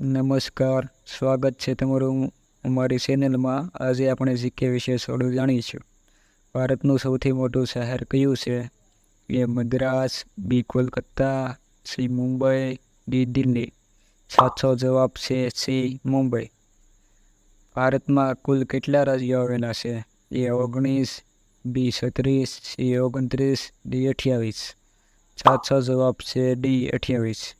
નમસ્કાર, સ્વાગત છે તમારું અમારી ચેનલમાં. આજે આપણે જીકે વિશે થોડું જાણીશું. ભારતનું સૌથી મોટું શહેર કયું છે? A Madras, B Kolkata, C Mumbai, D Delhi. સાચો જવાબ છે સી મુંબઈ. ભારતમાં કુલ કેટલા રાજ્યો આવેલા છે? એ ઓગણીસ, બી છત્રીસ, સી ઓગણત્રીસ, ડી અઠ્યાવીસ. સાચો જવાબ છે ડી અઠ્યાવીસ.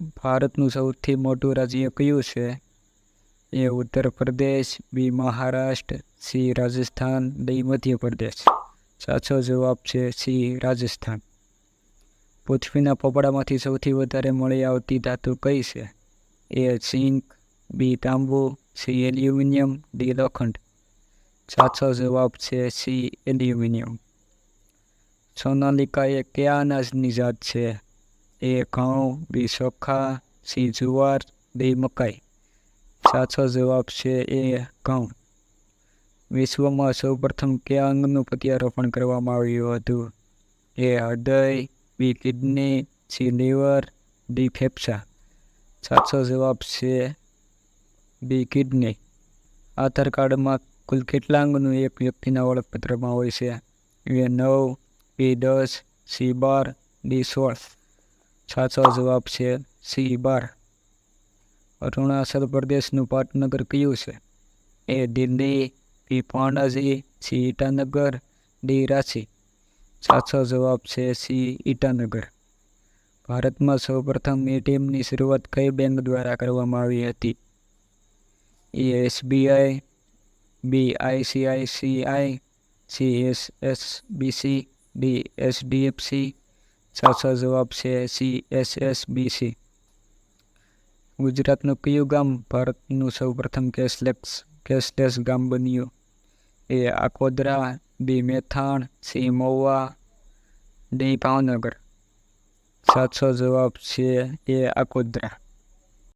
ભારતનું સૌથી મોટું રાજ્ય કયું છે? A Uttar Pradesh, B Maharashtra, C Rajasthan, D Madhya Pradesh. સાચો જવાબ છે સી રાજસ્થાન. પૃથ્વીના પોપડામાંથી સૌથી વધારે મળી આવતી ધાતુ કઈ છે? એ ઝીંક, બી તાંબુ, સી એલ્યુમિનિયમ, ડી લોખંડ. સાચો જવાબ છે સી એલ્યુમિનિયમ. સોનાલિકા એ કયા અનાજની જાત છે? એ ઘઉં, બી ચોખા સી જુવાર ડી મકાઈ. સાચો જવાબ છે એ ઘઉં. વિશ્વમાં સૌપ્રથમ કયા અંગનું પ્રત્યારોપણ કરવામાં આવ્યું હતું? એ હૃદય, B kidney, C liver, D ફેફસા. સાચો જવાબ છે બી કિડની. આધાર કાર્ડમાં કુલ કેટલા અંગનું એક વ્યક્તિના ઓળખપત્રમાં હોય છે? એ નવ, બી દસ, સી બાર, ડી સોળ. સાચો જવાબ છે સી બાર. અરુણાચલ પ્રદેશનું પાટનગર કયું છે? A Delhi, B Panaji C Itanagar, D Ranchi. સાચો જવાબ છે સી ઈટાનગર. ભારતમાં સૌપ્રથમ એટીએમની શરૂઆત કઈ બેંક દ્વારા કરવામાં આવી હતી? A SBI, B ICICI, C S S BC D HDFC સાચો જવાબ છે C S S B C ગુજરાતનું કયું ગામ ભારતનું સૌપ્રથમ કેશલેસ કેશલેસ ગામ બન્યું? A Akodara B Methan, C Mahuva, D Bhavnagar. સાચો જવાબ છે એ આકોદરા